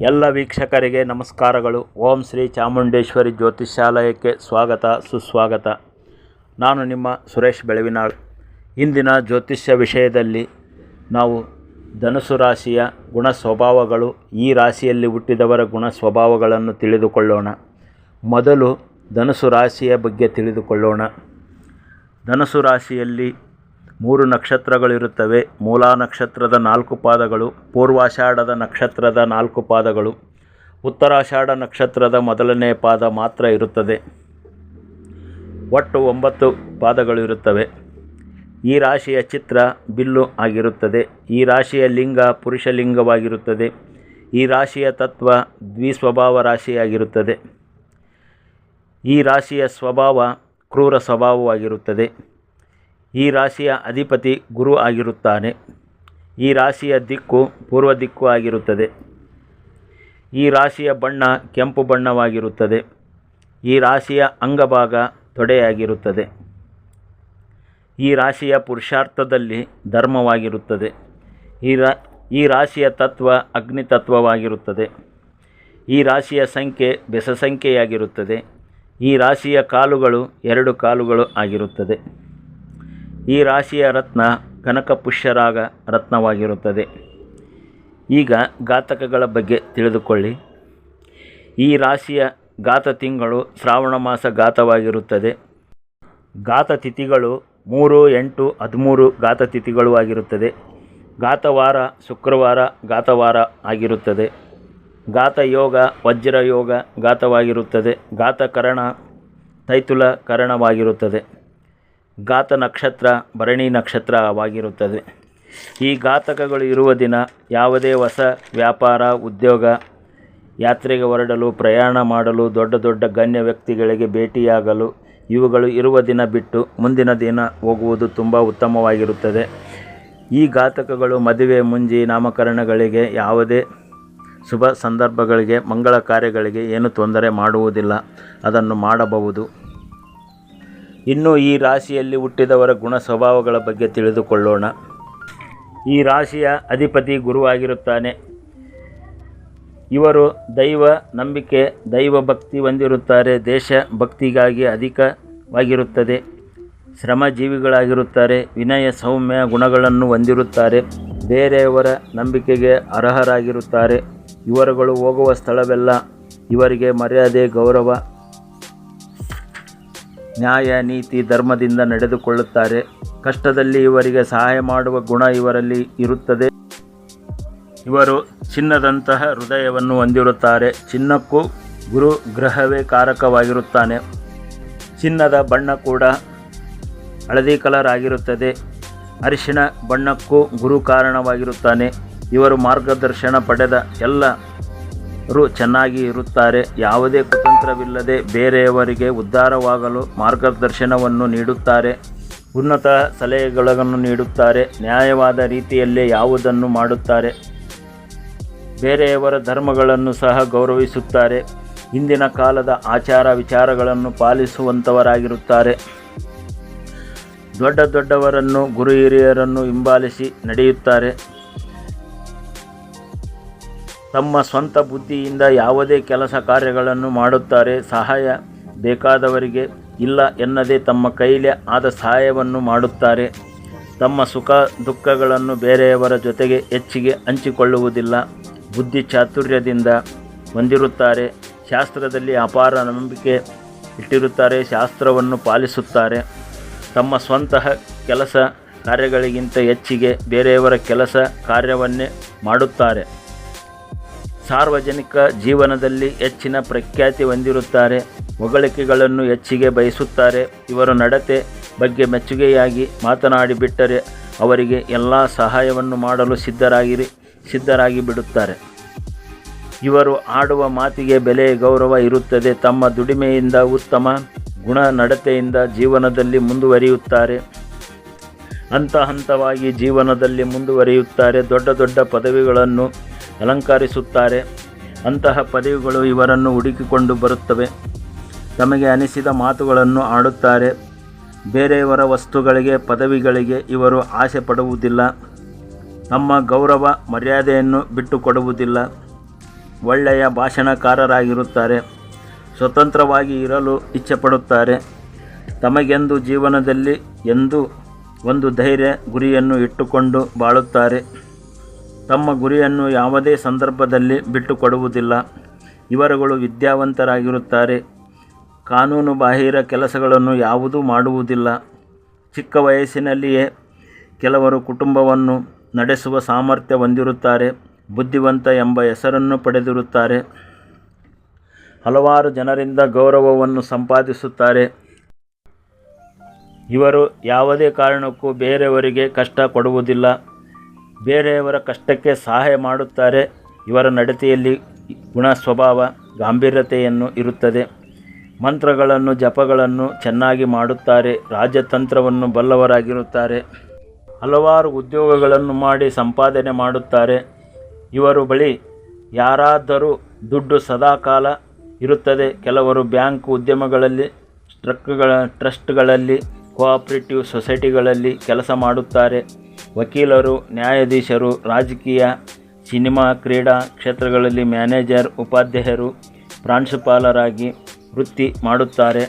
ಎಲ್ಲ ವೀಕ್ಷಕರಿಗೆ ನಮಸ್ಕಾರಗಳು. ಓಂ ಶ್ರೀ ಚಾಮುಂಡೇಶ್ವರಿ ಜ್ಯೋತಿಷ್ಯಾಲಯಕ್ಕೆ ಸ್ವಾಗತ, ಸುಸ್ವಾಗತ. ನಾನು ನಿಮ್ಮ ಸುರೇಶ್ ಬೆಳವಿನಾಳ್. ಇಂದಿನ ಜ್ಯೋತಿಷ್ಯ ವಿಷಯದಲ್ಲಿ ನಾವು ಧನುಸು ರಾಶಿಯ ಗುಣ ಸ್ವಭಾವಗಳು, ಈ ರಾಶಿಯಲ್ಲಿ ಹುಟ್ಟಿದವರ ಗುಣ ಸ್ವಭಾವಗಳನ್ನು ತಿಳಿದುಕೊಳ್ಳೋಣ. ಮೊದಲು ಧನುಸು ರಾಶಿಯ ಬಗ್ಗೆ ತಿಳಿದುಕೊಳ್ಳೋಣ. ಧನುಸು ರಾಶಿಯಲ್ಲಿ ಮೂರು ನಕ್ಷತ್ರಗಳಿರುತ್ತವೆ. ಮೂಲಾ ನಕ್ಷತ್ರದ ನಾಲ್ಕು ಪಾದಗಳು, ಪೂರ್ವಾಷಾಢದ ನಕ್ಷತ್ರದ ನಾಲ್ಕು ಪಾದಗಳು. ಉತ್ತರಾಷಾಢ ನಕ್ಷತ್ರದ ಮೊದಲನೇ ಪಾದ ಮಾತ್ರ ಇರುತ್ತದೆ. ಒಟ್ಟು ಒಂಬತ್ತು ಪಾದಗಳಿರುತ್ತವೆ. ಈ ರಾಶಿಯ ಚಿತ್ರ ಬಿಲ್ಲು ಆಗಿರುತ್ತದೆ. ಈ ರಾಶಿಯ ಲಿಂಗ ಪುರುಷ ಲಿಂಗವಾಗಿರುತ್ತದೆ. ಈ ರಾಶಿಯ ತತ್ವ ದ್ವಿಸ್ವಭಾವ ರಾಶಿಯಾಗಿರುತ್ತದೆ. ಈ ರಾಶಿಯ ಸ್ವಭಾವ ಕ್ರೂರ ಸ್ವಭಾವವಾಗಿರುತ್ತದೆ. ಈ ರಾಶಿಯ ಅಧಿಪತಿ ಗುರು ಆಗಿರುತ್ತಾನೆ. ಈ ರಾಶಿಯ ದಿಕ್ಕು ಪೂರ್ವ ದಿಕ್ಕು ಆಗಿರುತ್ತದೆ. ಈ ರಾಶಿಯ ಬಣ್ಣ ಕೆಂಪು ಬಣ್ಣವಾಗಿರುತ್ತದೆ. ಈ ರಾಶಿಯ ಅಂಗಭಾಗ ತೊಡೆಯಾಗಿರುತ್ತದೆ. ಈ ರಾಶಿಯ ಪುರುಷಾರ್ಥದಲ್ಲಿ ಧರ್ಮವಾಗಿರುತ್ತದೆ. ಈ ರಾ, ಈ ರಾಶಿಯ ತತ್ವ ಅಗ್ನಿ ತತ್ವವಾಗಿರುತ್ತದೆ ಈ ರಾಶಿಯ ಸಂಖ್ಯೆ ಬೆಸ ಸಂಖ್ಯೆಯಾಗಿರುತ್ತದೆ ಈ ರಾಶಿಯ ಕಾಲುಗಳು ಎರಡು ಕಾಲುಗಳು ಆಗಿರುತ್ತದೆ. ಈ ರಾಶಿಯ ರತ್ನ ಕನಕ ಪುಷ್ಯರಾಗ ರತ್ನವಾಗಿರುತ್ತದೆ. ಈಗ ಘಾತಕಗಳ ಬಗ್ಗೆ ತಿಳಿದುಕೊಳ್ಳಿ. ಈ ರಾಶಿಯ ಘಾತ ತಿಂಗಳು ಶ್ರಾವಣ ಮಾಸ ಘಾತವಾಗಿರುತ್ತದೆ. ಘಾತ ತಿಥಿಗಳು ಮೂರು, ಎಂಟು, ಹದಿಮೂರು ಘಾತ ತಿಥಿಗಳು ಆಗಿರುತ್ತದೆ. ಘಾತವಾರ ಶುಕ್ರವಾರ ಘಾತವಾರ ಆಗಿರುತ್ತದೆ. ಘಾತ ಯೋಗ, ವಜ್ರಯೋಗ ಘಾತವಾಗಿರುತ್ತದೆ. ಘಾತಕರಣ ತೈತುಲ ಕರಣವಾಗಿರುತ್ತದೆ. ಘಾತ ನಕ್ಷತ್ರ, ಭರಣಿ ನಕ್ಷತ್ರವಾಗಿರುತ್ತದೆ ಈ ಘಾತಕಗಳು ಇರುವ ದಿನ ಯಾವುದೇ ಹೊಸ ವ್ಯಾಪಾರ, ಉದ್ಯೋಗ, ಯಾತ್ರೆಗೆ ಹೊರಡಲು, ಪ್ರಯಾಣ ಮಾಡಲು, ದೊಡ್ಡ ದೊಡ್ಡ ಗಣ್ಯ ವ್ಯಕ್ತಿಗಳಿಗೆ ಭೇಟಿಯಾಗಲು ಇವುಗಳು ಇರುವ ದಿನ ಬಿಟ್ಟು ಮುಂದಿನ ದಿನ ಹೋಗುವುದು ತುಂಬ ಉತ್ತಮವಾಗಿರುತ್ತದೆ. ಈ ಘಾತಕಗಳು ಮದುವೆ, ಮುಂಜಿ, ನಾಮಕರಣಗಳಿಗೆ ಯಾವುದೇ ಶುಭ ಸಂದರ್ಭಗಳಿಗೆ, ಮಂಗಳ ಕಾರ್ಯಗಳಿಗೆ ಏನು ತೊಂದರೆ ಮಾಡುವುದಿಲ್ಲ. ಅದನ್ನು ಮಾಡಬಹುದು. ಇನ್ನು ಈ ರಾಶಿಯಲ್ಲಿ ಹುಟ್ಟಿದವರ ಗುಣ ಸ್ವಭಾವಗಳ ಬಗ್ಗೆ ತಿಳಿದುಕೊಳ್ಳೋಣ. ಈ ರಾಶಿಯ ಅಧಿಪತಿ ಗುರುವಾಗಿರುತ್ತಾನೆ ಇವರು ದೈವ ನಂಬಿಕೆ, ದೈವ ಭಕ್ತಿ ಹೊಂದಿರುತ್ತಾರೆ. ದೇಶ ಭಕ್ತಿಗಾಗಿ ಅಧಿಕವಾಗಿರುತ್ತದೆ. ಶ್ರಮಜೀವಿಗಳಾಗಿರುತ್ತಾರೆ. ವಿನಯ, ಸೌಮ್ಯ ಗುಣಗಳನ್ನು ಹೊಂದಿರುತ್ತಾರೆ. ಬೇರೆಯವರ ನಂಬಿಕೆಗೆ ಅರ್ಹರಾಗಿರುತ್ತಾರೆ. ಇವರುಗಳು ಹೋಗುವ ಸ್ಥಳವೆಲ್ಲ ಇವರಿಗೆ ಮರ್ಯಾದೆ, ಗೌರವ ನ್ಯಾಯ, ನೀತಿ, ಧರ್ಮದಿಂದ ನಡೆದುಕೊಳ್ಳುತ್ತಾರೆ. ಕಷ್ಟದಲ್ಲಿ ಇವರಿಗೆ ಸಹಾಯ ಮಾಡುವ ಗುಣ ಇವರಲ್ಲಿ ಇರುತ್ತದೆ. ಇವರು ಚಿನ್ನದಂತಹ ಹೃದಯವನ್ನು ಹೊಂದಿರುತ್ತಾರೆ. ಚಿನ್ನಕ್ಕೂ ಗುರು ಗ್ರಹವೇ ಕಾರಕವಾಗಿರುತ್ತಾನೆ. ಚಿನ್ನದ ಬಣ್ಣ ಕೂಡ ಹಳದಿ ಕಲರ್ ಆಗಿರುತ್ತದೆ. ಅರಿಶಿಣ ಬಣ್ಣಕ್ಕೂ ಗುರು ಕಾರಣವಾಗಿರುತ್ತಾನೆ. ಇವರು ಮಾರ್ಗದರ್ಶನ ಪಡೆದ ಎಲ್ಲರೂ ಚೆನ್ನಾಗಿ ಇರುತ್ತಾರೆ. ಯಾವುದೇ ಕುತಂತ್ರವಿಲ್ಲದೆ ಬೇರೆಯವರಿಗೆ ಉದ್ಧಾರವಾಗಲು ಮಾರ್ಗದರ್ಶನವನ್ನು ನೀಡುತ್ತಾರೆ, ಉನ್ನತ ಸಲಹೆಗಳನ್ನು ನೀಡುತ್ತಾರೆ, ನ್ಯಾಯವಾದ ರೀತಿಯಲ್ಲೇ ಯಾವುದನ್ನು ಮಾಡುತ್ತಾರೆ. ಬೇರೆಯವರ ಧರ್ಮಗಳನ್ನು ಸಹ ಗೌರವಿಸುತ್ತಾರೆ ಇಂದಿನ ಕಾಲದ ಆಚಾರ ವಿಚಾರಗಳನ್ನು ಪಾಲಿಸುವಂಥವರಾಗಿರುತ್ತಾರೆ ದೊಡ್ಡ ದೊಡ್ಡವರನ್ನು, ಗುರು ಹಿರಿಯರನ್ನು ಹಿಂಬಾಲಿಸಿ ನಡೆಯುತ್ತಾರೆ. ತಮ್ಮ ಸ್ವಂತ ಬುದ್ಧಿಯಿಂದ ಯಾವುದೇ ಕೆಲಸ ಕಾರ್ಯಗಳನ್ನು ಮಾಡುತ್ತಾರೆ, ಸಹಾಯ ಬೇಕಾದವರಿಗೆ ಇಲ್ಲ ಎನ್ನದೇ ತಮ್ಮ ಕೈಲಿ ಆದ ಸಹಾಯವನ್ನು ಮಾಡುತ್ತಾರೆ. ತಮ್ಮ ಸುಖ ದುಃಖಗಳನ್ನು ಬೇರೆಯವರ ಜೊತೆಗೆ ಹೆಚ್ಚಿಗೆ ಹಂಚಿಕೊಳ್ಳುವುದಿಲ್ಲ. ಬುದ್ಧಿ ಚಾತುರ್ಯದಿಂದ ಹೊಂದಿರುತ್ತಾರೆ, ಶಾಸ್ತ್ರದಲ್ಲಿ ಅಪಾರ ನಂಬಿಕೆ ಇಟ್ಟಿರುತ್ತಾರೆ, ಶಾಸ್ತ್ರವನ್ನು ಪಾಲಿಸುತ್ತಾರೆ. ತಮ್ಮ ಸ್ವಂತ ಕೆಲಸ ಕಾರ್ಯಗಳಿಗಿಂತ ಹೆಚ್ಚಿಗೆ ಬೇರೆಯವರ ಕೆಲಸ ಕಾರ್ಯವನ್ನೇ ಮಾಡುತ್ತಾರೆ. ಸಾರ್ವಜನಿಕ ಜೀವನದಲ್ಲಿ ಹೆಚ್ಚಿನ ಪ್ರಖ್ಯಾತಿ ಹೊಂದಿರುತ್ತಾರೆ. ಹೊಗಳಿಕೆಗಳನ್ನು ಹೆಚ್ಚಿಗೆ ಬಯಸುತ್ತಾರೆ. ಇವರ ನಡತೆ ಬಗ್ಗೆ ಮೆಚ್ಚುಗೆಯಾಗಿ ಮಾತನಾಡಿಬಿಟ್ಟರೆ ಅವರಿಗೆ ಎಲ್ಲ ಸಹಾಯವನ್ನು ಮಾಡಲು ಸಿದ್ಧರಾಗಿರಿ, ಸಿದ್ಧರಾಗಿ ಬಿಡುತ್ತಾರೆ. ಇವರು ಆಡುವ ಮಾತಿಗೆ ಬೆಲೆ, ಗೌರವ ಇರುತ್ತದೆ. ತಮ್ಮ ದುಡಿಮೆಯಿಂದ ಉತ್ತಮ ಗುಣ ನಡತೆಯಿಂದ ಜೀವನದಲ್ಲಿ ಮುಂದುವರಿಯುತ್ತಾರೆ. ಹಂತ ಹಂತವಾಗಿ ಜೀವನದಲ್ಲಿ ಮುಂದುವರಿಯುತ್ತಾರೆ. ದೊಡ್ಡ ದೊಡ್ಡ ಪದವಿಗಳನ್ನು ಅಲಂಕರಿಸುತ್ತಾರೆ. ಅಂತಹ ಪದವಿಗಳು ಇವರನ್ನು ಹುಡುಕಿಕೊಂಡು ಬರುತ್ತವೆ. ತಮಗೆ ಅನಿಸಿದ ಮಾತುಗಳನ್ನು ಆಡುತ್ತಾರೆ. ಬೇರೆಯವರ ವಸ್ತುಗಳಿಗೆ, ಪದವಿಗಳಿಗೆ ಇವರು ಆಸೆ ಪಡುವುದಿಲ್ಲ. ನಮ್ಮ ಗೌರವ, ಮರ್ಯಾದೆಯನ್ನು ಬಿಟ್ಟುಕೊಡುವುದಿಲ್ಲ. ಒಳ್ಳೆಯ ಭಾಷಣಕಾರರಾಗಿರುತ್ತಾರೆ. ಸ್ವತಂತ್ರವಾಗಿ ಇರಲು ಇಚ್ಛೆಪಡುತ್ತಾರೆ. ತಮಗೆಂದು ಜೀವನದಲ್ಲಿ ಎಂದು ಒಂದು ಧೈರ್ಯ ಗುರಿಯನ್ನು ಇಟ್ಟುಕೊಂಡು ಬಾಳುತ್ತಾರೆ. ತಮ್ಮ ಗುರಿಯನ್ನು ಯಾವುದೇ ಸಂದರ್ಭದಲ್ಲಿ ಬಿಟ್ಟುಕೊಡುವುದಿಲ್ಲ. ಇವರುಗಳು ವಿದ್ಯಾವಂತರಾಗಿರುತ್ತಾರೆ. ಕಾನೂನು ಬಾಹಿರ ಕೆಲಸಗಳನ್ನು ಯಾವುದೂ ಮಾಡುವುದಿಲ್ಲ. ಚಿಕ್ಕ ವಯಸ್ಸಿನಲ್ಲಿಯೇ ಕೆಲವರು ಕುಟುಂಬವನ್ನು ನಡೆಸುವ ಸಾಮರ್ಥ್ಯ ಹೊಂದಿರುತ್ತಾರೆ. ಬುದ್ಧಿವಂತ ಎಂಬ ಹೆಸರನ್ನು ಪಡೆದಿರುತ್ತಾರೆ. ಹಲವಾರು ಜನರಿಂದ ಗೌರವವನ್ನು ಸಂಪಾದಿಸುತ್ತಾರೆ. ಇವರು ಯಾವುದೇ ಕಾರಣಕ್ಕೂ ಬೇರೆಯವರಿಗೆ ಕಷ್ಟ ಕೊಡುವುದಿಲ್ಲ. ಬೇರೆಯವರ ಕಷ್ಟಕ್ಕೆ ಸಹಾಯ ಮಾಡುತ್ತಾರೆ. ಇವರ ನಡತೆಯಲ್ಲಿ ಗುಣ ಸ್ವಭಾವ, ಗಾಂಭೀರ್ಯತೆಯನ್ನು ಇರುತ್ತದೆ. ಮಂತ್ರಗಳನ್ನು, ಜಪಗಳನ್ನು ಚೆನ್ನಾಗಿ ಮಾಡುತ್ತಾರೆ. ರಾಜತಂತ್ರವನ್ನು ಬಲ್ಲವರಾಗಿರುತ್ತಾರೆ. ಹಲವಾರು ಉದ್ಯೋಗಗಳನ್ನು ಮಾಡಿ ಸಂಪಾದನೆ ಮಾಡುತ್ತಾರೆ. ಇವರು ಬಳಿ ಯಾರಾದರೂ ದುಡ್ಡು ಸದಾಕಾಲ ಇರುತ್ತದೆ. ಕೆಲವರು ಬ್ಯಾಂಕ್ ಉದ್ಯಮಗಳಲ್ಲಿ, ಟ್ರಕ್ಗಳ, ಟ್ರಸ್ಟ್ಗಳಲ್ಲಿ, ಕೋಆಪ್ರೇಟಿವ್ ಸೊಸೈಟಿಗಳಲ್ಲಿ ಕೆಲಸ ಮಾಡುತ್ತಾರೆ. ವಕೀಲರು, ನ್ಯಾಯಾಧೀಶರು, ರಾಜಕೀಯ, ಸಿನಿಮಾ, ಕ್ರೀಡಾ ಕ್ಷೇತ್ರಗಳಲ್ಲಿ ಮ್ಯಾನೇಜರ್, ಉಪಾಧ್ಯಾಯರು, ಪ್ರಾಂಶುಪಾಲರಾಗಿ ವೃತ್ತಿ ಮಾಡುತ್ತಾರೆ.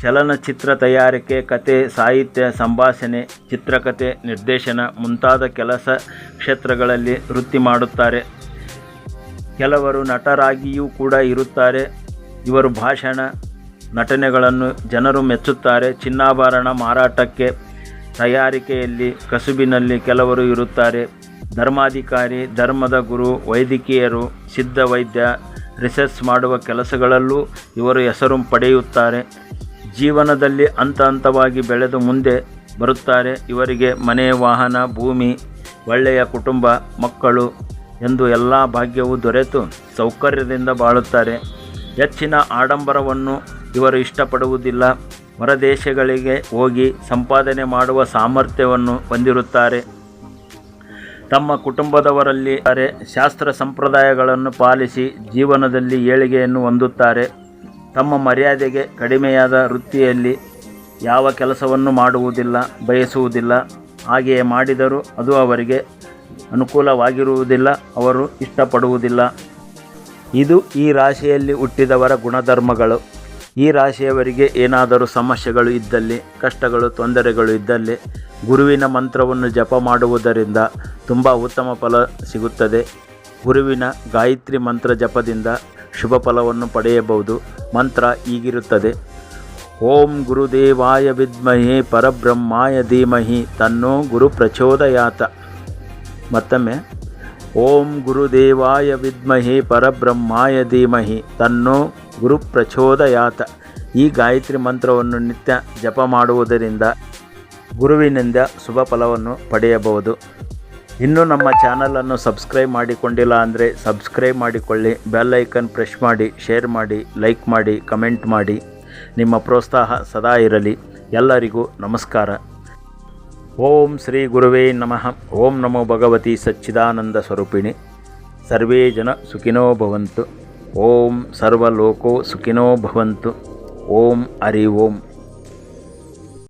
ಚಲನಚಿತ್ರ ತಯಾರಿಕೆ, ಕತೆ, ಸಾಹಿತ್ಯ, ಸಂಭಾಷಣೆ ಚಿತ್ರಕಥೆ ನಿರ್ದೇಶನ ಮುಂತಾದ ಕೆಲಸ ಕ್ಷೇತ್ರಗಳಲ್ಲಿ ವೃತ್ತಿ ಮಾಡುತ್ತಾರೆ. ಕೆಲವರು ನಟರಾಗಿಯೂ ಕೂಡ ಇರುತ್ತಾರೆ. ಇವರು ಭಾಷಣ, ನಟನೆಗಳನ್ನು ಜನರು ಮೆಚ್ಚುತ್ತಾರೆ. ಚಿನ್ನಾಭರಣ ಮಾರಾಟಕ್ಕೆ ತಯಾರಿಕೆಯಲ್ಲಿ ಕಸುಬಿನಲ್ಲಿ ಕೆಲವರು ಇರುತ್ತಾರೆ. ಧರ್ಮಾಧಿಕಾರಿ, ಧರ್ಮದ ಗುರು, ವೈದ್ಯಕೀಯರು, ಸಿದ್ಧ ವೈದ್ಯ, ರಿಸರ್ಚ್ ಮಾಡುವ ಕೆಲಸಗಳಲ್ಲೂ ಇವರು ಹೆಸರು ಪಡೆಯುತ್ತಾರೆ. ಜೀವನದಲ್ಲಿ ಹಂತ ಹಂತವಾಗಿ ಬೆಳೆದು ಮುಂದೆ ಬರುತ್ತಾರೆ. ಇವರಿಗೆ ಮನೆ, ವಾಹನ, ಭೂಮಿ, ಒಳ್ಳೆಯ ಕುಟುಂಬ, ಮಕ್ಕಳು ಎಂದು ಎಲ್ಲ ಭಾಗ್ಯವೂ ದೊರೆತು ಸೌಕರ್ಯದಿಂದ ಬಾಳುತ್ತಾರೆ. ಹೆಚ್ಚಿನ ಆಡಂಬರವನ್ನು ಇವರು ಇಷ್ಟಪಡುವುದಿಲ್ಲ. ಹೊರದೇಶಗಳಿಗೆ ಹೋಗಿ ಸಂಪಾದನೆ ಮಾಡುವ ಸಾಮರ್ಥ್ಯವನ್ನು ಹೊಂದಿರುತ್ತಾರೆ. ತಮ್ಮ ಕುಟುಂಬದವರಲ್ಲಿ ಅರೆ ಶಾಸ್ತ್ರ ಸಂಪ್ರದಾಯಗಳನ್ನು ಪಾಲಿಸಿ ಜೀವನದಲ್ಲಿ ಏಳಿಗೆಯನ್ನು ಹೊಂದುತ್ತಾರೆ. ತಮ್ಮ ಮರ್ಯಾದೆಗೆ ಕಡಿಮೆಯಾದ ವೃತ್ತಿಯಲ್ಲಿ ಯಾವ ಕೆಲಸವನ್ನು ಮಾಡುವುದಿಲ್ಲ, ಬಯಸುವುದಿಲ್ಲ. ಹಾಗೆಯೇ ಮಾಡಿದರೂ ಅದು ಅವರಿಗೆ ಅನುಕೂಲವಾಗಿರುವುದಿಲ್ಲ, ಅವರು ಇಷ್ಟಪಡುವುದಿಲ್ಲ. ಇದು ಈ ರಾಶಿಯಲ್ಲಿ ಹುಟ್ಟಿದವರ ಗುಣಧರ್ಮಗಳು. ಈ ರಾಶಿಯವರಿಗೆ ಏನಾದರೂ ಸಮಸ್ಯೆಗಳು ಇದ್ದಲ್ಲಿ, ಕಷ್ಟಗಳು, ತೊಂದರೆಗಳು ಇದ್ದಲ್ಲಿ ಗುರುವಿನ ಮಂತ್ರವನ್ನು ಜಪ ಮಾಡುವುದರಿಂದ ತುಂಬ ಉತ್ತಮ ಫಲ ಸಿಗುತ್ತದೆ. ಗುರುವಿನ ಗಾಯತ್ರಿ ಮಂತ್ರ ಜಪದಿಂದ ಶುಭ ಫಲವನ್ನು ಪಡೆಯಬಹುದು. ಮಂತ್ರ ಈಗಿರುತ್ತದೆ. ಓಂ ಗುರುದೇವಾಯ ವಿದ್ಮಹಿ ಪರಬ್ರಹ್ಮಾಯ ಧೀಮಹಿ ತನ್ನೋ ಗುರು ಪ್ರಚೋದಯಾತ. ಮತ್ತೊಮ್ಮೆ ಓಂ ಗುರುದೇವಾಯ ವಿದ್ಮಹಿ ಪರಬ್ರಹ್ಮಾಯ ಧೀಮಹಿ ತನ್ನೋ ಗುರು ಪ್ರಚೋದಯಾತ ಈ ಗಾಯತ್ರಿ ಮಂತ್ರವನ್ನು ನಿತ್ಯ ಜಪ ಮಾಡುವುದರಿಂದ ಗುರುವಿನಿಂದ ಶುಭ ಫಲವನ್ನು ಪಡೆಯಬಹುದು. ಇನ್ನೂ ನಮ್ಮ ಚಾನಲನ್ನು ಸಬ್ಸ್ಕ್ರೈಬ್ ಮಾಡಿಕೊಂಡಿಲ್ಲ ಅಂದರೆ ಸಬ್ಸ್ಕ್ರೈಬ್ ಮಾಡಿಕೊಳ್ಳಿ, ಬೆಲ್ ಐಕನ್ ಪ್ರೆಸ್ ಮಾಡಿ, ಶೇರ್ ಮಾಡಿ, ಲೈಕ್ ಮಾಡಿ, ಕಮೆಂಟ್ ಮಾಡಿ. ನಿಮ್ಮ ಪ್ರೋತ್ಸಾಹ ಸದಾ ಇರಲಿ. ಎಲ್ಲರಿಗೂ ನಮಸ್ಕಾರ. ಓಂ ಶ್ರೀ ಗುರುವೇ ನಮಃ. ಓಂ ನಮೋ ಭಗವತಿ ಸಚ್ಚಿದಾನಂದ ಸ್ವರೂಪಿಣಿ. ಸರ್ವೇ ಜನ ಸುಖಿನೋ ಭವಂತು. ಓಂ ಸರ್ವಲೋಕೋ ಸುಖಿನೋ ಭವಂತು. ಓಂ ಹರಿ ಓಂ.